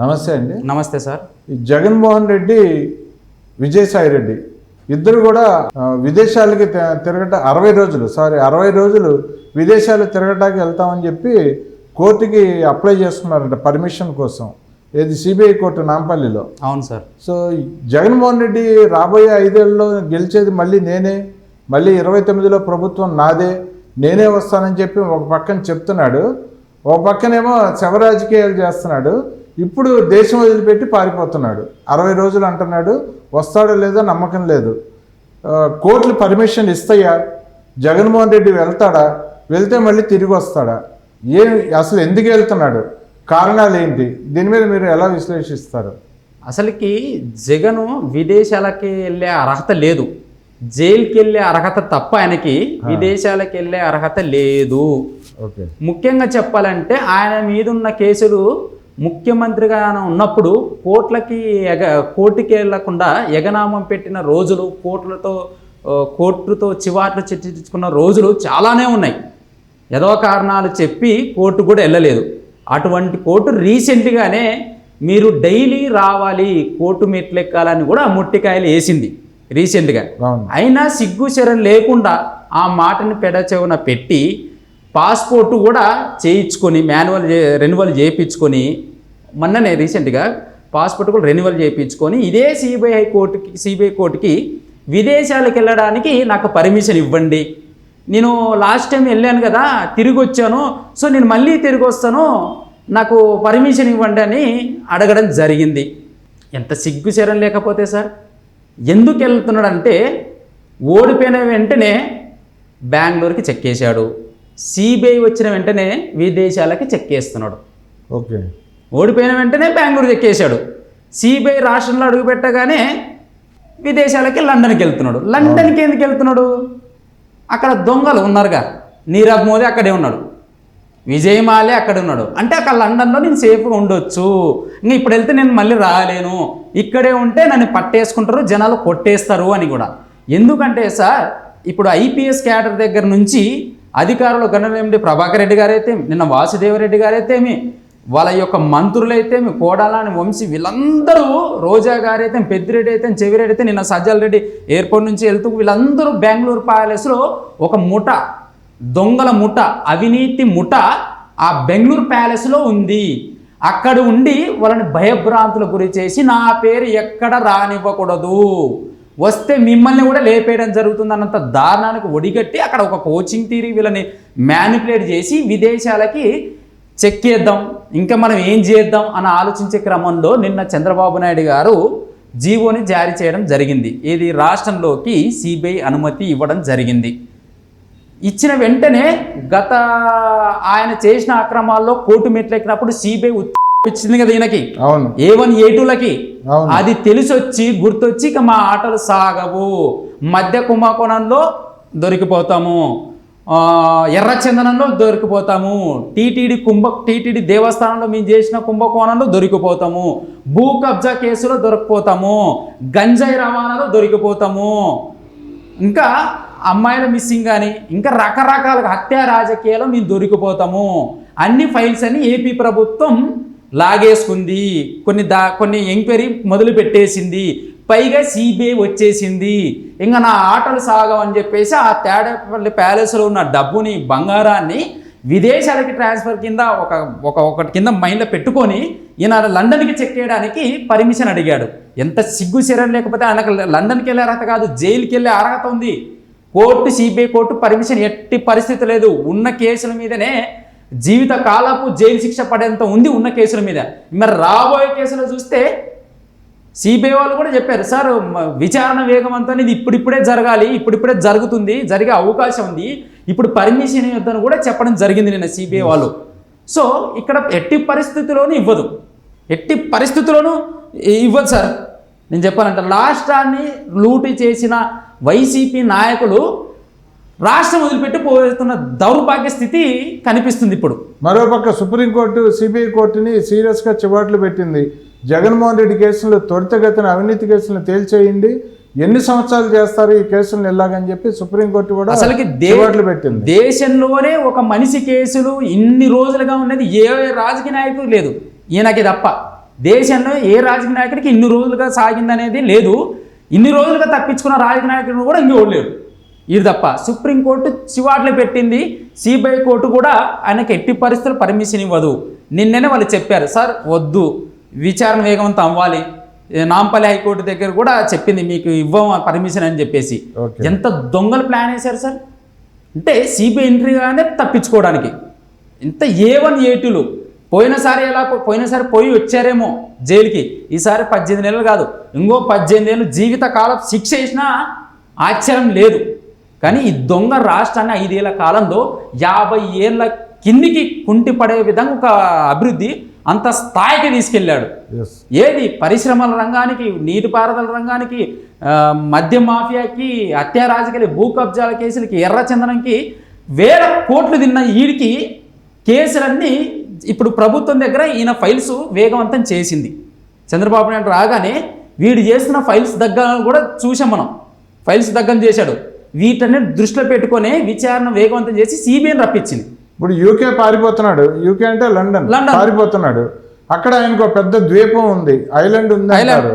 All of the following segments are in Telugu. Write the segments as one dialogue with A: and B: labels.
A: నమస్తే అండి.
B: నమస్తే సార్.
A: జగన్మోహన్ రెడ్డి విజయసాయి రెడ్డి ఇద్దరు కూడా విదేశాలకి తిరగట అరవై రోజులు సారీ అరవై రోజులు విదేశాలు తిరగటానికి వెళ్తామని చెప్పి కోర్టుకి అప్లై చేసుకున్నారంట పర్మిషన్ కోసం. ఏది సిబిఐ కోర్టు నాంపల్లిలో.
B: అవును సార్.
A: సో జగన్మోహన్ రెడ్డి రాబోయే ఐదేళ్ళలో గెలిచేది మళ్ళీ నేనే మళ్ళీ ఇరవై తొమ్మిదిలో ప్రభుత్వం నాదే నేనే వస్తానని చెప్పి ఒక పక్కన చెప్తున్నాడు. ఒక పక్కనేమో శవ రాజకీయాలు చేస్తున్నాడు. ఇప్పుడు దేశం వదిలిపెట్టి పారిపోతున్నాడు. అరవై రోజులు అంటున్నాడు వస్తాడో లేదో నమ్మకం లేదు. కోర్టులు పర్మిషన్ ఇస్తాయా? జగన్మోహన్ రెడ్డి వెళ్తాడా? వెళ్తే మళ్ళీ తిరిగి వస్తాడా? ఏ అసలు ఎందుకు వెళ్తున్నాడు? కారణాలు ఏంటి? దీని మీద మీరు ఎలా విశ్లేషిస్తారు?
B: అసలుకి జగను విదేశాలకి వెళ్ళే అర్హత లేదు. జైలుకి వెళ్ళే అర్హత తప్ప ఆయనకి విదేశాలకు వెళ్ళే అర్హత లేదు.
A: ఓకే.
B: ముఖ్యంగా చెప్పాలంటే ఆయన మీద ఉన్న కేసులు ముఖ్యమంత్రిగా ఉన్నప్పుడు కోర్టులకి ఎగ కోర్టుకి వెళ్ళకుండా ఎగనామం పెట్టిన రోజులు కోర్టులతో ఆ, కోర్టుతో చివాట్లు చర్చించుకున్న రోజులు చాలానే ఉన్నాయి. ఏదో కారణాలు చెప్పి కోర్టు కూడా వెళ్ళలేదు. అటువంటి కోర్టు రీసెంట్గానే మీరు డైలీ రావాలి కోర్టు మెట్లెక్కాలని కూడా ముట్టికాయలు వేసింది రీసెంట్గా. అయినా సిగ్గు శరం లేకుండా ఆ మాటని పెడచెవున పెట్టి పాస్పోర్ట్ కూడా చేయించుకొని మాన్యువల్ రెన్యువల్ చేయించుకొని మొన్ననే రీసెంట్గా పాస్పోర్ట్ కూడా రెన్యువల్ చేయించుకొని ఇదే సిబిఐ కోర్టుకి సిబిఐ కోర్టుకి విదేశాలకు వెళ్ళడానికి నాకు పర్మిషన్ ఇవ్వండి. నేను లాస్ట్ టైం వెళ్ళాను కదా తిరిగి వచ్చాను. సో నేను మళ్ళీ తిరిగి వస్తాను. నాకు పర్మిషన్ ఇవ్వండి అని అడగడం జరిగింది. ఎంత సిగ్గుచరం లేకపోతే సార్? ఎందుకు వెళ్తున్నాడంటే ఓడిపోయిన వెంటనే బెంగళూరుకి చెక్కేశాడు. సిబిఐ వచ్చిన వెంటనే విదేశాలకి చెక్కేస్తున్నాడు
A: ఓకే.
B: ఓడిపోయిన వెంటనే బెంగళూరు చెక్కేశాడు సిబిఐ రాష్ట్రంలో అడుగుపెట్టగానే విదేశాలకి లండన్కి వెళ్తున్నాడు. లండన్కి ఎందుకు వెళ్తున్నాడు? అక్కడ దొంగలు ఉన్నారుగా. నీరవ్ మోదీ అక్కడే ఉన్నాడు. విజయ్ మాలే అక్కడ ఉన్నాడు. అంటే అక్కడ లండన్లో నేను సేఫ్గా ఉండొచ్చు. ఇంకా ఇప్పుడు వెళ్తే నేను మళ్ళీ రాలేను. ఇక్కడే ఉంటే నన్ను పట్టేసుకుంటారు జనాలు కొట్టేస్తారు అని కూడా. ఎందుకంటే సార్ ఇప్పుడు ఐపీఎస్ క్యాడర్ దగ్గర నుంచి అధికారులు గణలేమిటి ప్రభాకర్ రెడ్డి గారైతే నిన్న వాసుదేవరెడ్డి గారైతేమి వాళ్ళ యొక్క మంత్రులైతేమి కోడాలని వంశీ వీళ్ళందరూ రోజా గారైతే పెద్దిరెడ్డి అయితే చెవిరెడ్డి అయితే నిన్న సజ్జల్ రెడ్డి ఎయిర్పోర్ట్ నుంచి వెళ్తూ వీళ్ళందరూ బెంగళూరు ప్యాలెస్లో ఒక ముఠ దొంగల ముఠ అవినీతి ముఠ ఆ బెంగళూరు ప్యాలెస్లో ఉంది. అక్కడ ఉండి వాళ్ళని భయభ్రాంతులకు గురి చేసి నా పేరు ఎక్కడ రానివ్వకూడదు. వస్తే మిమ్మల్ని కూడా లేపేయడం జరుగుతుంది అన్నంత దారుణానికి ఒడిగట్టి అక్కడ ఒక కోచింగ్ థీరీ వీళ్ళని మ్యానిపులేట్ చేసి విదేశాలకి చెక్కేద్దాం ఇంకా మనం ఏం చేద్దాం అని ఆలోచించే క్రమంలో నిన్న చంద్రబాబు నాయుడు గారు జీవోని జారీ చేయడం జరిగింది. ఇది రాష్ట్రంలోకి సిబిఐ అనుమతి ఇవ్వడం జరిగింది. ఇచ్చిన వెంటనే గత ఆయన చేసిన అక్రమాల్లో కోర్టు మెట్లెక్కినప్పుడు సిబిఐ ఇచ్చింది కదా ఈయనకి.
A: అవును.
B: ఏ వన్ ఏ టూలకి. అది తెలిసొచ్చి గుర్తొచ్చి ఇక మా ఆటలు సాగవు. మధ్య కుంభకోణంలో దొరికిపోతాము. ఆ, ఎర్రచందనంలో దొరికిపోతాము. టీటీడీ కుంభ టీటీడీ దేవస్థానంలో మేము చేసిన కుంభకోణంలో దొరికిపోతాము. భూ కబ్జా కేసులో దొరికిపోతాము. గంజాయి రవాణాలో దొరికిపోతాము. ఇంకా అమ్మాయిల మిస్సింగ్ కానీ ఇంకా రకరకాల హత్యా రాజకీయాలు మేము దొరికిపోతాము. అన్ని ఫైల్స్ అని ఏపీ ప్రభుత్వం లాగేసుకుంది. కొన్ని దా కొన్ని ఎంక్వైరీ మొదలు పెట్టేసింది. పైగా సిబిఐ వచ్చేసింది. ఇంకా నా ఆటలు సాగవని చెప్పేసి ఆ తేడపల్లి ప్యాలెస్లో ఉన్న డబ్బుని బంగారాన్ని విదేశాలకి ట్రాన్స్ఫర్ కింద ఒక ఒక ఒకటి కింద మైండ్లో పెట్టుకొని ఈయన లండన్కి చెక్ చేయడానికి పర్మిషన్ అడిగాడు. ఎంత సిగ్గు శరం లేకపోతే ఆయనకు లండన్కి వెళ్ళే అర్హత కాదు జైలుకి వెళ్ళే అర్హత ఉంది. కోర్టు సిబిఐ కోర్టు పర్మిషన్ ఎట్టి పరిస్థితి లేదు. ఉన్న కేసుల మీదనే జీవిత కాలపు జైలు శిక్ష పడేంత ఉంది ఉన్న కేసుల మీద. మరి రాబోయే కేసులో చూస్తే సిబిఐ వాళ్ళు కూడా చెప్పారు సార్ విచారణ వేగవంతం అనేది ఇప్పుడిప్పుడే జరగాలి ఇప్పుడిప్పుడే జరుగుతుంది జరిగే అవకాశం ఉంది. ఇప్పుడు పర్మిషన్ ఇవ్వద్దని కూడా చెప్పడం జరిగింది నిన్న సిబిఐ వాళ్ళు. సో ఇక్కడ ఎట్టి పరిస్థితుల్లోనూ ఇవ్వదు. ఎట్టి పరిస్థితుల్లోనూ ఇవ్వదు సార్. నేను చెప్పాలంటే రాష్ట్రాన్ని లూటి చేసిన వైసీపీ నాయకులు రాష్ట్రం వదిలిపెట్టి పోతున్న దౌర్భాగ్య స్థితి కనిపిస్తుంది ఇప్పుడు.
A: మరోపక్క సుప్రీంకోర్టు సిబిఐ కోర్టుని సీరియస్గా చివాట్లు పెట్టింది. జగన్మోహన్ రెడ్డి కేసులు త్వరితగతిన అవినీతి కేసులను తేల్చేయండి. ఎన్ని సంవత్సరాలు చేస్తారు ఈ కేసులను ఎలాగని చెప్పి సుప్రీంకోర్టు కూడా
B: అసలుకి దే-
A: చివాట్లు పెట్టింది.
B: దేశంలోనే ఒక మనిషి కేసులు ఇన్ని రోజులుగా ఉన్నది ఏ రాజకీయ నాయకుడు లేదు. ఈయనకి తప్ప. దేశంలో ఏ రాజకీయ నాయకుడికి ఇన్ని రోజులుగా సాగిందనేది లేదు. ఇన్ని రోజులుగా తప్పించుకున్న రాజకీయ నాయకుడు కూడా ఇంకెవరు లేరు ఇది తప్ప సుప్రీంకోర్టు చివాట్లు పెట్టింది. సిబిఐ కోర్టు కూడా ఆయనకి ఎట్టి పరిస్థితులు పర్మిషన్ ఇవ్వదు. నిన్ననే వాళ్ళు చెప్పారు సార్ వద్దు. విచారణ వేగవంతం అవ్వాలి. నాంపల్లి హైకోర్టు దగ్గర కూడా చెప్పింది మీకు ఇవ్వం పర్మిషన్ అని చెప్పేసి. ఎంత దొంగలు ప్లాన్ వేశారు సార్? అంటే సిబిఐ ఎంట్రీగానే తప్పించుకోవడానికి. ఇంత ఏ వన్ ఏ టూలు పోయినసారి ఎలా పోయినసారి పోయి వచ్చారేమో జైలుకి. ఈసారి పద్దెనిమిది నెలలు కాదు. ఇంకో పద్దెనిమిది ఏళ్ళు జీవిత కాలం శిక్ష వేసినా ఆశ్చర్యం లేదు. కానీ ఈ దొంగ రాష్ట్రాన్ని ఐదేళ్ళ కాలంలో యాభై ఏళ్ళ కిందికి కుంటి పడే విధంగా ఒక అభివృద్ధి అంత స్థాయికి తీసుకెళ్ళాడు. ఏది? పరిశ్రమల రంగానికి నీటిపారుదల రంగానికి మద్య మాఫియాకి హత్యా రాజకీయాలు భూ కబ్జాల కేసులకి ఎర్రచందనంకి వేల కోట్లు తిన్న ఈడికి కేసులన్నీ ఇప్పుడు ప్రభుత్వం దగ్గర ఈయన ఫైల్స్ వేగవంతం చేసింది. చంద్రబాబు నాయుడు రాగానే వీడు చేస్తున్న ఫైల్స్ దగ్గర కూడా చూసాం మనం. ఫైల్స్ దగ్గర చేశాడు. వీటన్ని దృష్టిలో పెట్టుకొని విచారణ వేగవంతం చేసి సిబిఐని రప్పించింది.
A: ఇప్పుడు యూకే పారిపోతున్నాడు. యూకే అంటే లండన్
B: లండన్.
A: పారిపోతున్నాడు. అక్కడ ఆయనకు పెద్ద ద్వీపం ఉంది. ఐలాండ్ ఉంది
B: ఐలాండ్.
A: అంటారు.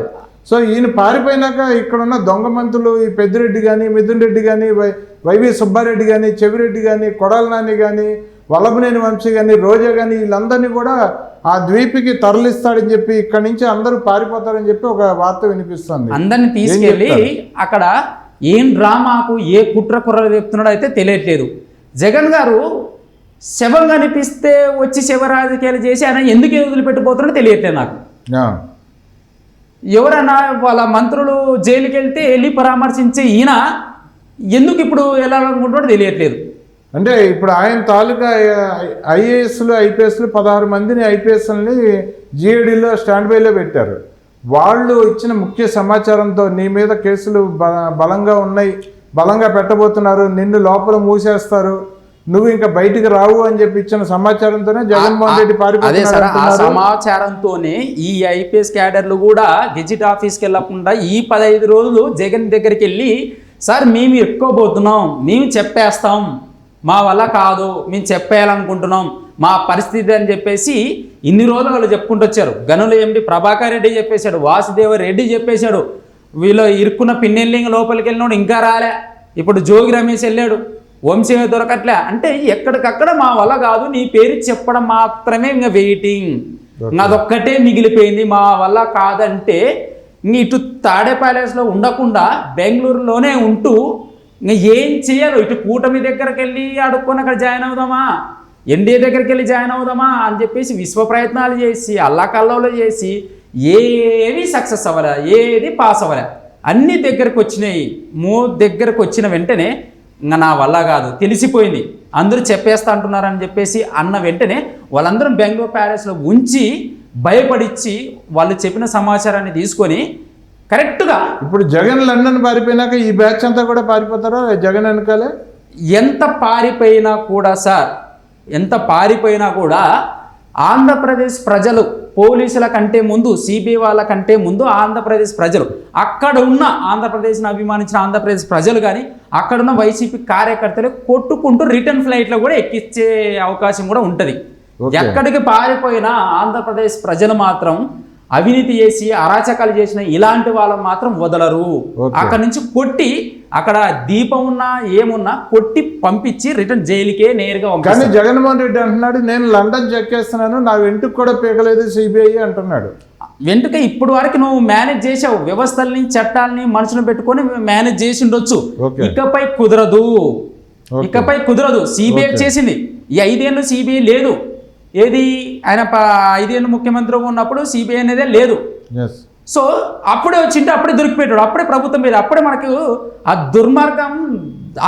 A: సో ఈయన పారిపోయినాక ఇక్కడ ఉన్న దొంగ మంతులు ఈ పెద్దిరెడ్డి కానీ మిథున్ రెడ్డి కానీ వై వైవి సుబ్బారెడ్డి కానీ చెవిరెడ్డి కానీ కొడాల నాని కానీ వల్లభనేని వంశీ కానీ రోజా కానీ వీళ్ళందరినీ కూడా ఆ ద్వీపికి తరలిస్తాడని చెప్పి ఇక్కడ నుంచి అందరూ పారిపోతారని చెప్పి ఒక వార్త వినిపిస్తుంది.
B: అందరిని తీసుకెళ్ళి అక్కడ ఏం డ్రామాకు ఏ కుట్ర కుర్రలు చెప్తున్నాడో అయితే తెలియట్లేదు జగన్ గారు శవం కనిపిస్తే వచ్చి శవ రాజకీయాలు చేసి ఆయన ఎందుకు వదిలిపెట్టిపోతున్నాడో తెలియట్లేదు నాకు ఎవరైనా వాళ్ళ మంత్రులు జైలుకి వెళ్తే వెళ్ళి పరామర్శించే ఈయన ఎందుకు ఇప్పుడు వెళ్ళాలనుకుంటున్నాడో తెలియట్లేదు
A: అంటే ఇప్పుడు ఆయన తాలూకా ఐఏఎస్లు ఐపీఎస్లు పదహారు మందిని ఐపీఎస్ని జీఏడీలో స్టాండ్ బైలో పెట్టారు వాళ్ళు ఇచ్చిన ముఖ్య సమాచారంతో నీ మీద కేసులు బ- బలంగా ఉన్నాయి బలంగా పెట్టబోతున్నారు నిన్ను లోపల మూసేస్తారు నువ్వు ఇంకా బయటికి రావు అని చెప్పి ఇచ్చిన సమాచారంతోనే జగన్మోహన్ రెడ్డి
B: అదే సార్ ఆ
A: పారిపోతున్నారు
B: సమాచారంతోనే ఈ ఐపీఎస్ క్యాడర్లు కూడా గెజిట్ ఆఫీస్కి వెళ్ళకుండా ఈ పదహైదు రోజులు జగన్ దగ్గరికి వెళ్ళి సార్ మేము ఎక్కువబోతున్నాం మేము చెప్పేస్తాం మా వల్ల కాదు మేము చెప్పేయాలనుకుంటున్నాం మా పరిస్థితి అని చెప్పేసి ఇన్ని రోజులు వాళ్ళు చెప్పుకుంటూ వచ్చారు. గనుల ఎండి ప్రభాకర్ రెడ్డి చెప్పేశాడు వాసుదేవ రెడ్డి చెప్పేశాడు వీళ్ళు ఇరుక్కున్న పిన్నెల్లింగ్ లోపలికి వెళ్ళినోడు ఇంకా రాలే. ఇప్పుడు జోగి రమేష్ వెళ్ళాడు వంశీ దొరకట్లే. అంటే ఎక్కడికక్కడ మా వల్ల కాదు నీ పేరు చెప్పడం మాత్రమే ఇంకా వెయిటింగ్ అదొక్కటే మిగిలిపోయింది మా వల్ల కాదంటే ఇటు తాడే ప్యాలెస్లో ఉండకుండా బెంగళూరులోనే ఉంటూ ఇంక ఏం చేయాలో ఇటు కూటమి దగ్గరికి వెళ్ళి అడుక్కొని అక్కడ జాయిన్ అవుదామా? ఎన్డీఏ దగ్గరికి వెళ్ళి జాయిన్ అవుదామా అని చెప్పేసి విశ్వ ప్రయత్నాలు చేసి అల్లాకల్లోలు చేసి ఏవి సక్సెస్ అవ్వలే ఏది పాస్ అవ్వలే అన్ని దగ్గరకు వచ్చినాయి. మూ దగ్గరకు వచ్చిన వెంటనే ఇంకా నా వల్ల కాదు తెలిసిపోయింది. అందరూ చెప్పేస్తా అంటున్నారని చెప్పేసి అన్న వెంటనే వాళ్ళందరం బెంగళూరు ప్యాలెస్లో ఉంచి భయపడిచ్చి వాళ్ళు చెప్పిన సమాచారాన్ని తీసుకొని కరెక్ట్గా
A: ఇప్పుడు జగన్ లండన్ పారిపోయినాక ఈ బ్యాచ్ అంతా కూడా పారిపోతారా? జగన్ వెనకాలే?
B: ఎంత పారిపోయినా కూడా సార్ ఎంత పారిపోయినా కూడా ఆంధ్రప్రదేశ్ ప్రజలు పోలీసుల కంటే ముందు సిబిఐ వాళ్ళ కంటే ముందు ఆంధ్రప్రదేశ్ ప్రజలు అక్కడ ఉన్న ఆంధ్రప్రదేశ్ని అభిమానించిన ఆంధ్రప్రదేశ్ ప్రజలు కానీ అక్కడ ఉన్న వైసీపీ కార్యకర్తలు కొట్టుకుంటూ రిటర్న్ ఫ్లైట్లో కూడా ఎక్కించే అవకాశం కూడా ఉంటుంది. ఎక్కడికి పారిపోయినా ఆంధ్రప్రదేశ్ ప్రజలు మాత్రం అవినీతి చేసి అరాచకాలు చేసిన ఇలాంటి వాళ్ళని మాత్రం వదలరు. అక్కడ నుంచి కొట్టి అక్కడ దీపం ఉన్నా ఏమున్నా కొట్టి పంపించి రిటర్న్ జైలుకే నేరుగా
A: కానీ జగన్మోహన్ రెడ్డి అంటున్నాడు నేను లండన్ చెక్కేస్తున్నాను నా వెంటుకు కూడా పీకలేదు సిబిఐ అంటున్నాడు.
B: వెంటక ఇప్పుడు వరకు నువ్వు మేనేజ్ చేసావు వ్యవస్థల్ని చట్టాలని మనుషులను పెట్టుకొని మేనేజ్ చేసి ఉండొచ్చు. ఇకపై కుదరదు. ఇకపై కుదరదు. సిబిఐ. చేసింది. ఈ ఐదేళ్ళు సిబిఐ లేదు. ఏది? ఆయన ఐదేళ్ళు ముఖ్యమంత్రిగా ఉన్నప్పుడు సిబిఐ అనేదే లేదు. సో అప్పుడే వచ్చింటే అప్పుడే దొరికిపోయాడు అప్పుడే ప్రభుత్వం మీద అప్పుడే మనకు ఆ దుర్మార్గం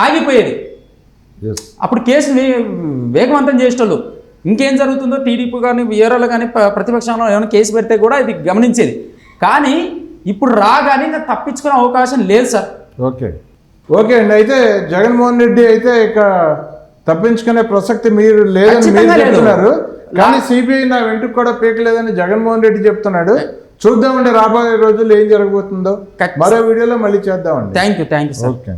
B: ఆగిపోయేది. అప్పుడు కేసు వేగవంతం చేసేటోళ్ళు. ఇంకేం జరుగుతుందో టీడీపీ కానీ వీఆర్ఓలు కానీ ప్రతిపక్షంలో ఏమైనా కేసు పెడితే కూడా ఇది గమనించేది. కానీ ఇప్పుడు రాగానే ఇంకా తప్పించుకునే అవకాశం లేదు సార్.
A: ఓకే. ఓకే అండి. అయితే జగన్మోహన్ రెడ్డి అయితే ఇక తప్పించుకునే ప్రసక్తి మీరు లేదని మీరు. చెప్తున్నారు. కానీ సిబిఐ నా వెంటుకు కూడా పీకలేదని జగన్మోహన్ రెడ్డి చెప్తున్నాడు. చూద్దామండి రాబోయే రోజుల్లో ఏం జరగబోతుందో. మరో వీడియోలో మళ్ళీ చేద్దామండి.
B: Thank you thank you sir
A: okay